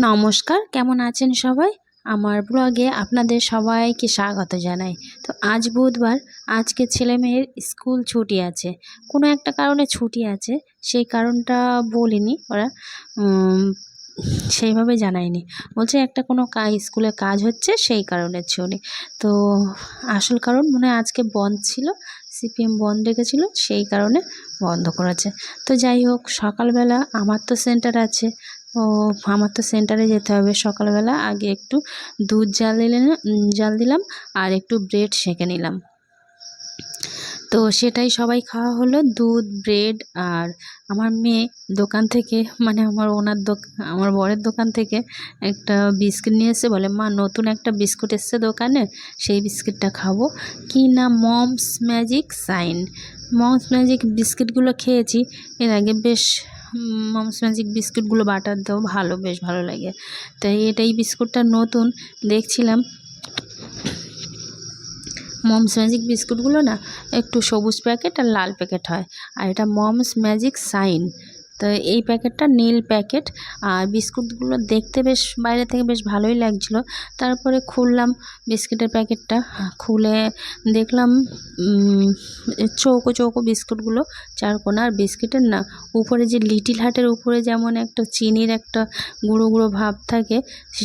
নমস্কার, কেমন আছেন সবাই? আমার ব্লগে আপনাদের সবাইকে স্বাগত জানাই। তো আজ বুধবার, আজকে ছেলে মেয়ের স্কুল ছুটি আছে। কোনো একটা কারণে ছুটি আছে, সেই কারণটা বলিনি ওরা সেইভাবে জানায়নি। বলছে একটা কোনো স্কুলে কাজ হচ্ছে, সেই কারণে ছুটি। তো আসল কারণ মনে আজকে বন্ধ ছিল, সিপিএম বন্ধ রেখেছিল, সেই কারণে বন্ধ করেছে। তো যাই হোক, সকালবেলা আমার তো সেন্টার আছে ও, আমার তো সেন্টারে যেতে হবে সকালবেলা। আগে একটু দুধ জাল দিলে জাল দিলাম আর একটু ব্রেড সেঁকে নিলাম। তো সেটাই সবাই খাওয়া হলো, দুধ ব্রেড আর আমার মেয়ে দোকান থেকে মানে আমার ওনার দোকান আমার বরের দোকান থেকে একটা বিস্কিট নিয়ে এসে বলে, মা, নতুন একটা বিস্কুট এসছে দোকানে, সেই বিস্কিটটা খাব। কি না, মমস ম্যাজিক সাইন। মমস ম্যাজিক বিস্কিটগুলো খেয়েছি। এর আগে বেশ মমস ম্যাজিক বিস্কুটগুলো বাটার দাও, ভালো, বেশ ভালো লাগে। তাই এটা এই বিস্কুটটা নতুন, দেখছিলাম। মমস ম্যাজিক বিস্কুটগুলো না, একটু সবুজ প্যাকেট আর লাল প্যাকেট হয়। আর এটা মমস ম্যাজিক সাইন তো এই প্যাকেটটা নীল প্যাকেট। আর বিস্কুটগুলো দেখতে বেশ, বাইরে থেকে বেশ ভালোই লাগছিল। তারপরে খুললাম বিস্কিটের প্যাকেটটা। খুলে দেখলাম চৌকো চৌকো বিস্কুটগুলো চারকোনা আর বিস্কিটের না, উপরে যে লিটিল হার্টের উপরে যেমন একটা চিনির একটা গুঁড়ো গুঁড়ো ভাব থাকে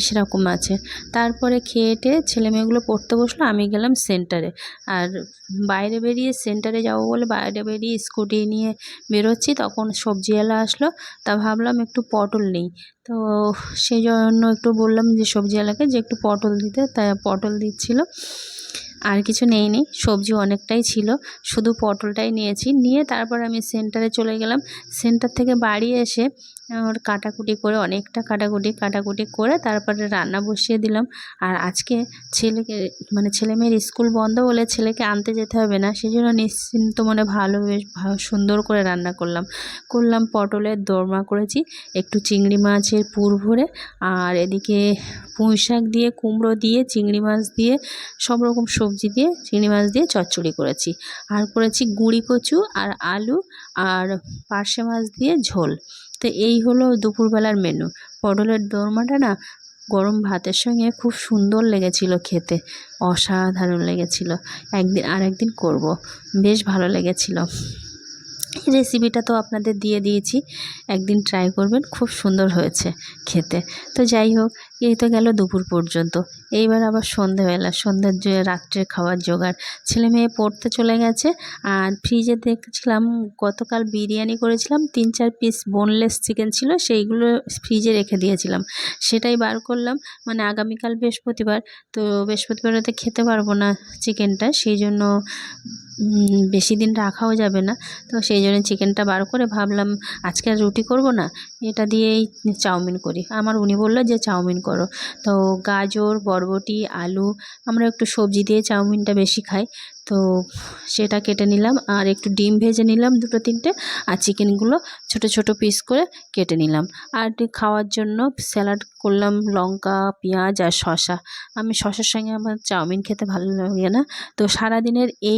সেরকম আছে। তারপরে খেয়ে টেয়ে ছেলে মেয়েগুলো পড়তে বসল, আমি গেলাম সেন্টারে। আর বাইরে বেরিয়ে সেন্টারে যাব বলে বাইরে বেরিয়ে স্কুটি নিয়ে বেরোচ্ছি, তখন সবজিওয়ালা আসলো, তা ভাবলাম একটু পটল নেই। তো সেই জন্য একটু বললাম যে, সবজি সবজিওয়ালাকে যে একটু পটল দিতে তাই পটল দিচ্ছিল। আর কিছু নেই নি সবজি অনেকটাই ছিল, শুধু পটলটাই নিয়েছি। নিয়ে তারপর আমি সেন্টারে চলে গেলাম। সেন্টার থেকে বাড়ি এসে ওর কাটাকুটি করে অনেকটা কাটাকুটি কাটাকুটি করে তারপরে রান্না বসিয়ে দিলাম। আর আজকে ছেলেকে মানে ছেলে মেয়ের স্কুল বন্ধ বলে ছেলেকে আনতে যেতে হবে না সেই জন্য নিশ্চিন্ত মনে ভালো, বেশ সুন্দর করে রান্না করলাম। করলাম পটলের দোরমা করেছি, একটু চিংড়ি মাছের পুর ভরে, আর এদিকে পুঁই শাক দিয়ে, কুমড়ো দিয়ে, চিংড়ি মাছ দিয়ে, সব রকম সবজি দিয়ে, চিংড়ি মাছ দিয়ে চচ্চড়ি করেছি। আর করেছি গুঁড়ি কচু আর আলু আর পার্শে মাছ দিয়ে ঝোল। তো এই হলো দুপুরবেলার মেনু পটলের দোরমাটা না গরম ভাতের সঙ্গে খুব সুন্দর লেগেছিল খেতে। অসাধারণ লেগেছিল। একদিন আর একদিন করব। বেশ ভালো লেগেছিল। রেসিপিটা তো আপনাদের দিয়ে দিয়েছি। একদিন ট্রাই করবেন, খুব সুন্দর হয়েছে খেতে। তো যাই হোক, এই তো গেল দুপুর পর্যন্ত। এইবার আবার সন্ধেবেলা, সন্ধ্যের যে রাত্রের খাওয়ার জোগাড়। ছেলে মেয়ে পড়তে চলে গেছে আর ফ্রিজে দেখছিলাম, গতকাল বিরিয়ানি করেছিলাম, তিন চার পিস বোনলেস চিকেন ছিল, সেইগুলো ফ্রিজে রেখে দিয়েছিলাম। সেটাই বার করলাম মানে আগামীকাল বৃহস্পতিবার। তো বৃহস্পতিবার খেতে পারব না চিকেনটা সেই জন্য বেশি দিন রাখাও যাবে না। তো সেই জন্য চিকেনটা বার করে ভাবলাম, আজকে আর রুটি করব না, এটা দিয়েই চাউমিন করি। আমার উনি বলল যে, চাউমিন করো। তো গাজর, বরবটি, আলু, আমরা একটু সবজি দিয়ে চাউমিনটা বেশি খাই। তো সেটা কেটে নিলাম, আর একটু ডিম ভেজে নিলাম দুটো তিনটে, আর চিকেনগুলো ছোট ছোট পিস করে কেটে নিলাম। আর খাওয়ার জন্য স্যালাড করলাম লঙ্কা, পেঁয়াজ আর শসা। আমি শশার সঙ্গে আমার চাউমিন খেতে ভালো লাগে না। তো সারাদিনের এই